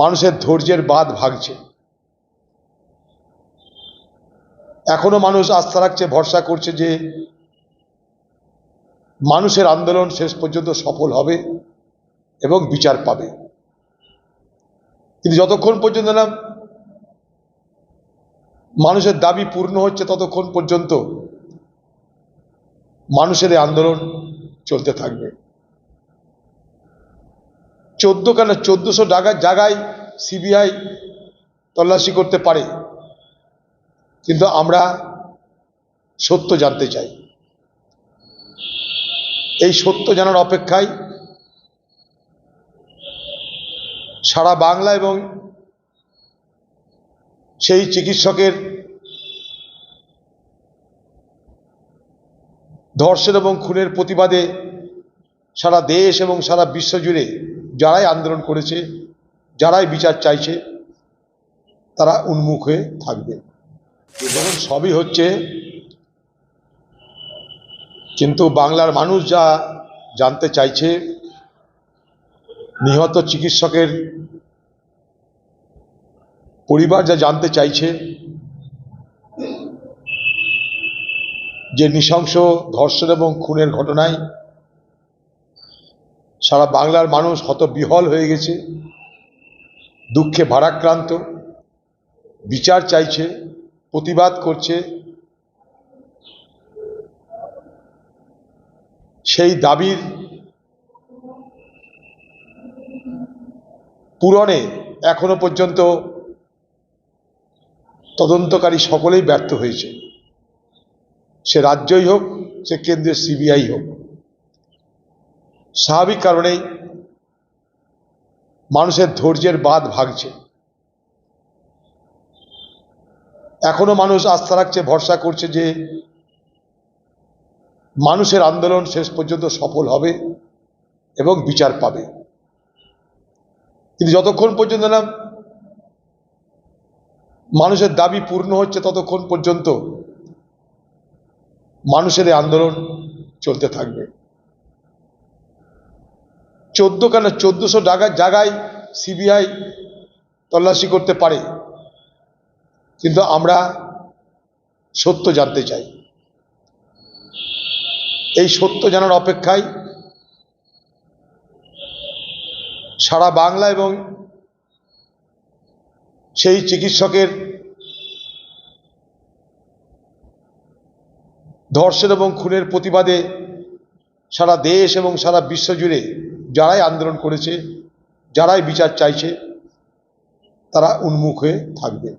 মানুষের ধৈর্যের বাঁধ ভাগছে এখনও মানুষ আস্থা রাখছে, ভরসা করছে যে মানুষের আন্দোলন শেষ পর্যন্ত সফল হবে এবং বিচার পাবে। কিন্তু যতক্ষণ পর্যন্ত না মানুষের দাবি পূর্ণ হচ্ছে, ততক্ষণ পর্যন্ত মানুষের আন্দোলন চলতে থাকবে। চোদ্দ কেন চোদ্দশো জায়গায় জায়গায় সিবিআই তল্লাশি করতে পারে। কিন্তু আমরা সত্য জানতে চাই। এই সত্য জানার অপেক্ষায় সারা বাংলা এবং সেই চিকিৎসকের ধর্ষণ এবং খুনের প্রতিবাদে সারা দেশ এবং সারা বিশ্ব জুড়ে যারাই আন্দোলন করেছে, যারাই বিচার চাইছে, তারা উন্মুখ হয়ে থাকবে। দেখুন, সবই হচ্ছে কিন্তু বাংলার মানুষ যা জানতে চাইছে, নিহত চিকিৎসকের পরিবার যা জানতে চাইছে, যে নৃশংস ধর্ষণ এবং খুনের ঘটনায় সারা বাংলার মানুষ হত বিহল হয়ে গেছে, দুঃখে ভারাক্রান্ত, বিচার চাইছে, প্রতিবাদ করছে। সেই দাবির পূরণে এখনও পর্যন্ত তদন্তকারী সকলেই ব্যর্থ হয়েছে। সে রাজ্যই হোক, সে কেন্দ্রের সিবিআই হোক। স্বাভাবিক কারণেই মানুষের ধৈর্যের বাদ ভাগছে এখনও মানুষ আস্থা রাখছে, ভরসা করছে যে মানুষের আন্দোলন শেষ পর্যন্ত সফল হবে এবং বিচার পাবে। কিন্তু যতক্ষণ পর্যন্ত না মানুষের দাবি পূর্ণ হচ্ছে, ততক্ষণ পর্যন্ত মানুষের আন্দোলন চলতে থাকবে। চোদ্দ কেন? চোদ্দশো জায়গায় জায়গায় সিবিআই তল্লাশি করতে পারে। কিন্তু আমরা সত্য জানতে চাই। এই সত্য জানার অপেক্ষায় সারা বাংলা এবং সেই চিকিৎসকের ধর্ষণ এবং খুনের প্রতিবাদে সারা দেশ এবং সারা বিশ্ব জুড়ে যারাই আন্দোলন করেছে যারাই বিচার চাইছে তারা উন্মুখ হয়ে থাকবে।